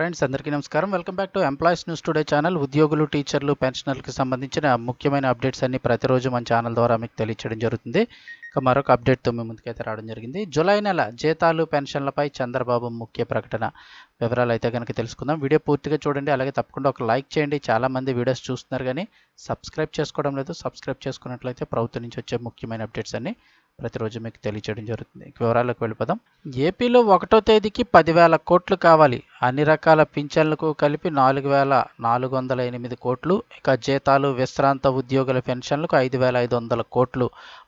Friends అందరికీ నమస్కారం. Welcome back to employees news today channel. ఉద్యోగులు టీచర్లు పెన్షనర్లకు సంబంధించిన ముఖ్యమైన అప్డేట్స్ అన్ని ప్రతిరోజు మన ఛానల్ ద్వారా మీకు తెలియచేయడం జరుగుతుంది. ఇక మరొక అప్డేట్తో మీ ముందుకైతే రావడం జరిగింది. జూలై నెల జీతాలు పెన్షన్లపై చంద్రబాబు ముఖ్య ప్రకటన. వివరాలు అయితే కనుక తెలుసుకుందాం. వీడియో పూర్తిగా చూడండి. అలాగే తప్పకుండా ఒక లైక్ చేయండి. చాలామంది వీడియోస్ చూస్తున్నారు కానీ సబ్స్క్రైబ్ చేసుకోవడం లేదు. సబ్స్క్రైబ్ చేసుకున్నట్లయితే ప్రభుత్వం నుంచి వచ్చే ముఖ్యమైన అప్డేట్స్ అన్ని ప్రతిరోజు మీకు తెలియచేయడం జరుగుతుంది. వివరాలకు వెళ్ళిపోదాం. ఏపీలో ఒకటో తేదీకి పదివేల కోట్లు కావాలి. అన్ని రకాల పింఛన్లకు కలిపి నాలుగు వేల నాలుగు వందల ఎనిమిది కోట్లు. ఇక జీతాలు విశ్రాంత ఉద్యోగుల పెన్షన్లకు ఐదు వేల ఐదు వందల కోట్లు.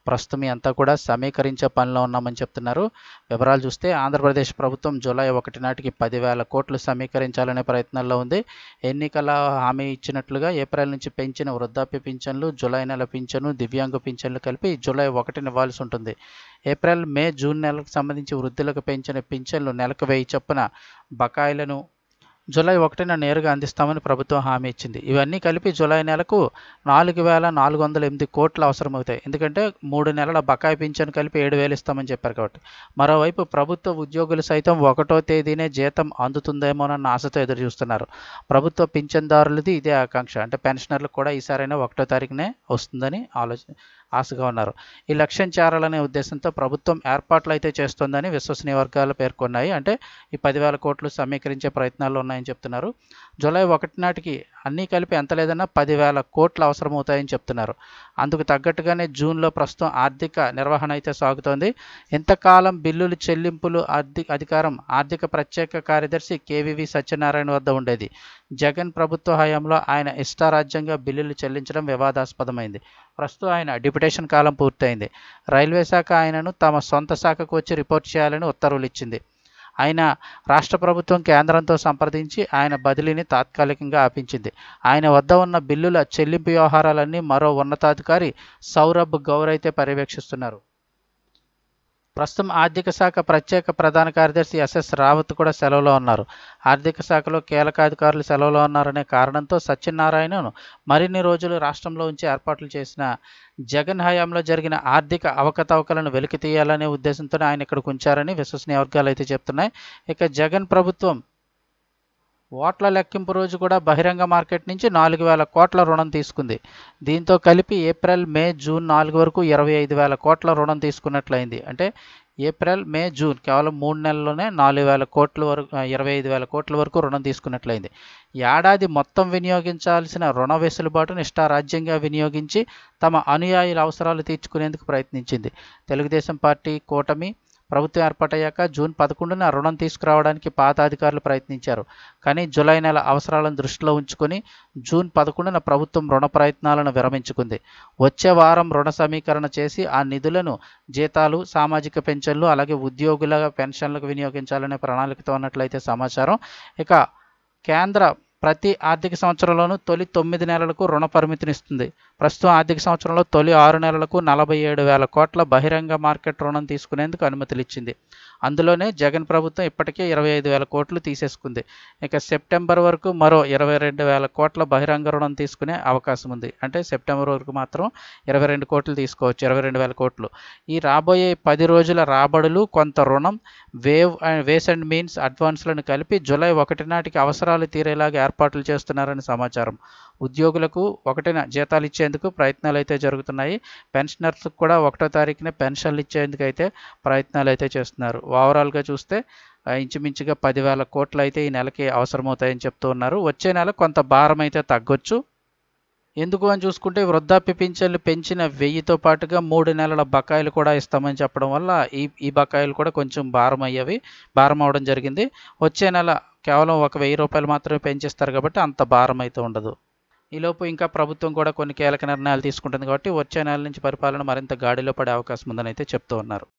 ప్రస్తుతం అంతా కూడా సమీకరించే పనిలో ఉన్నామని చెప్తున్నారు. వివరాలు చూస్తే ఆంధ్రప్రదేశ్ ప్రభుత్వం జూలై ఒకటి నాటికి పదివేల కోట్లు సమీకరించాలనే ప్రయత్నంలో ఉంది. ఎన్నికల హామీ ఇచ్చినట్లుగా ఏప్రిల్ నుంచి పెంచిన వృద్ధాప్య పింఛన్లు జూలై నెల పింఛను దివ్యాంగ పింఛన్లు కలిపి జూలై ఒకటిని ఇవ్వాల్సి ఉంటుంది. ఏప్రిల్ మే జూన్ నెలకు సంబంధించి వృద్ధులకు పెంచిన పింఛన్లు నెలకు వెయ్యి చొప్పున బకాయిలను జూలై ఒకటిన నేరుగా అందిస్తామని ప్రభుత్వం హామీ ఇచ్చింది. ఇవన్నీ కలిపి జూలై నెలకు నాలుగు వేల నాలుగు వందల ఎనిమిది కోట్లు అవసరమవుతాయి. ఎందుకంటే మూడు నెలల బకాయి పింఛను కలిపి ఏడు వేలు ఇస్తామని చెప్పారు కాబట్టి. మరోవైపు ప్రభుత్వ ఉద్యోగులు సైతం ఒకటో తేదీనే జీతం అందుతుందేమోనన్న ఆశతో ఎదురు చూస్తున్నారు ప్రభుత్వ పింఛన్దారులది ఇదే ఆకాంక్ష. అంటే పెన్షనర్లకు కూడా ఈసారైనా ఒకటో తారీఖునే వస్తుందని ఆలోచన ఆశగా ఉన్నారు. ఈ లక్ష్యం చేరాలనే ఉద్దేశంతో ప్రభుత్వం ఏర్పాట్లు అయితే చేస్తోందని విశ్వసనీయ వర్గాలు పేర్కొన్నాయి. అంటే ఈ పదివేల కోట్లు సమీకరించే ప్రయత్నాలు ఉన్నాయని చెప్తున్నారు. జూలై ఒకటి నాటికి అన్నీ కలిపి ఎంత లేదన్నా పదివేల కోట్లు అవసరమవుతాయని చెప్తున్నారు. అందుకు తగ్గట్టుగానే జూన్లో ప్రస్తుతం ఆర్థిక నిర్వహణ అయితే సాగుతోంది. ఇంతకాలం బిల్లులు చెల్లింపులు ఆర్థిక అధికారం ఆర్థిక ప్రత్యేక కార్యదర్శి కేవీవి సత్యనారాయణ వద్ద ఉండేది. జగన్ ప్రభుత్వ హయాంలో ఆయన ఇష్టారాజ్యంగా బిల్లులు చెల్లించడం వివాదాస్పదమైంది. ప్రస్తుతం ఆయన డిప్యుటేషన్ కాలం పూర్తయింది. రైల్వే శాఖ ఆయనను తమ సొంత శాఖకు వచ్చి రిపోర్ట్ చేయాలని ఉత్తర్వులు ఇచ్చింది. ఆయన రాష్ట్ర ప్రభుత్వం కేంద్రంతో సంప్రదించి ఆయన బదిలీని తాత్కాలికంగా ఆపించింది. ఆయన వద్ద ఉన్న బిల్లుల చెల్లింపు వ్యవహారాలన్నీ మరో ఉన్నతాధికారి సౌరభ్ గౌర్ అయితే పర్యవేక్షిస్తున్నారు. ప్రస్తుతం ఆర్థిక శాఖ ప్రత్యేక ప్రధాన కార్యదర్శి ఎస్ఎస్ రావత్ కూడా సెలవులో ఉన్నారు. ఆర్థిక శాఖలో కీలక అధికారులు సెలవులో ఉన్నారనే కారణంతో సత్యనారాయణను మరిన్ని రోజులు రాష్ట్రంలో ఉంచి ఏర్పాట్లు చేసిన జగన్ హయాంలో జరిగిన ఆర్థిక అవకతవకలను వెలికి తీయాలనే ఉద్దేశంతో ఆయన ఇక్కడికి ఉంచారని విశ్వసనీయ వర్గాలు అయితే చెప్తున్నాయి. ఇక జగన్ ప్రభుత్వం ఓట్ల లెక్కింపు రోజు కూడా బహిరంగ మార్కెట్ నుంచి నాలుగు వేల కోట్ల రుణం తీసుకుంది. దీంతో కలిపి ఏప్రిల్ మే జూన్ నాలుగు వరకు ఇరవై ఐదు వేల కోట్ల రుణం తీసుకున్నట్లయింది. అంటే ఏప్రిల్ మే జూన్ కేవలం మూడు నెలల్లోనే నాలుగు వేల కోట్ల వరకు ఇరవై ఐదు వేల కోట్ల వరకు రుణం తీసుకున్నట్లయింది. ఏడాది మొత్తం వినియోగించాల్సిన రుణ వెసులుబాటును ఇష్టారాజ్యంగా వినియోగించి తమ అనుయాయుల అవసరాలు తీర్చుకునేందుకు ప్రయత్నించింది. తెలుగుదేశం పార్టీ కూటమి ప్రభుత్వం ఏర్పాటయ్యాక జూన్ పదకొండున రుణం తీసుకురావడానికి పాత అధికారులు ప్రయత్నించారు. కానీ జూలై నెల అవసరాలను దృష్టిలో ఉంచుకొని జూన్ పదకొండున ప్రభుత్వం రుణ ప్రయత్నాలను విరమించుకుంది. వచ్చే వారం రుణ సమీకరణ చేసి ఆ నిధులను జీతాలు సామాజిక పెన్షన్లు అలాగే ఉద్యోగుల పెన్షన్లకు వినియోగించాలనే ప్రణాళికతో ఉన్నట్లయితే సమాచారం. ఇక కేంద్ర ప్రతి ఆర్థిక సంవత్సరంలోనూ తొలి తొమ్మిది నెలలకు రుణ పరిమితినిస్తుంది. ప్రస్తుతం ఆర్థిక సంవత్సరంలో తొలి ఆరు నెలలకు నలభై ఏడు వేల కోట్ల బహిరంగ మార్కెట్ రుణం తీసుకునేందుకు అనుమతులు ఇచ్చింది అందులోనే జగన్ ప్రభుత్వం ఇప్పటికే ఇరవై ఐదు వేల కోట్లు తీసేసుకుంది. ఇక సెప్టెంబర్ వరకు మరో ఇరవై రెండు వేల కోట్ల బహిరంగ రుణం తీసుకునే అవకాశం ఉంది. అంటే సెప్టెంబర్ వరకు మాత్రం ఇరవై రెండు కోట్లు తీసుకోవచ్చు ఇరవై రెండు వేల కోట్లు. ఈ రాబోయే పది రోజుల రాబడులు కొంత రుణం wave and ways and means అడ్వాన్స్లను కలిపి జూలై ఒకటి నాటికి అవసరాలు తీరేలాగా ఏర్పాట్లు చేస్తున్నారని సమాచారం. ఉద్యోగులకు ఒకటిన జీతాలు ఇచ్చేందుకు ప్రయత్నాలు అయితే జరుగుతున్నాయి. పెన్షనర్స్కి కూడా ఒకటో తారీఖున పెన్షన్లు ఇచ్చేందుకు అయితే ప్రయత్నాలు అయితే చేస్తున్నారు. ఓవరాల్గా చూస్తే ఇంచుమించుగా పదివేల కోట్లు అయితే ఈ నెలకి అవసరమవుతాయని చెప్తూ ఉన్నారు. వచ్చే నెల కొంత భారం అయితే తగ్గొచ్చు. ఎందుకు అని చూసుకుంటే వృద్ధాప్య పింఛన్లు పెంచిన వెయ్యితో పాటుగా మూడు నెలల బకాయిలు కూడా ఇస్తామని చెప్పడం వల్ల ఈ ఈ బకాయిలు కూడా కొంచెం భారం అయ్యేవి భారం అవడం జరిగింది. వచ్చే నెల కేవలం ఒక వెయ్యి రూపాయలు మాత్రమే పెంచిస్తారు కాబట్టి అంత భారం అయితే ఉండదు. ఈలోపు ఇంకా ప్రభుత్వం కూడా కొన్ని కీలక నిర్ణయాలు తీసుకుంటుంది కాబట్టి వచ్చే నెల నుంచి పరిపాలన మరింత గాడిలో పడే అవకాశం ఉందని అయితే చెప్తూ ఉన్నారు.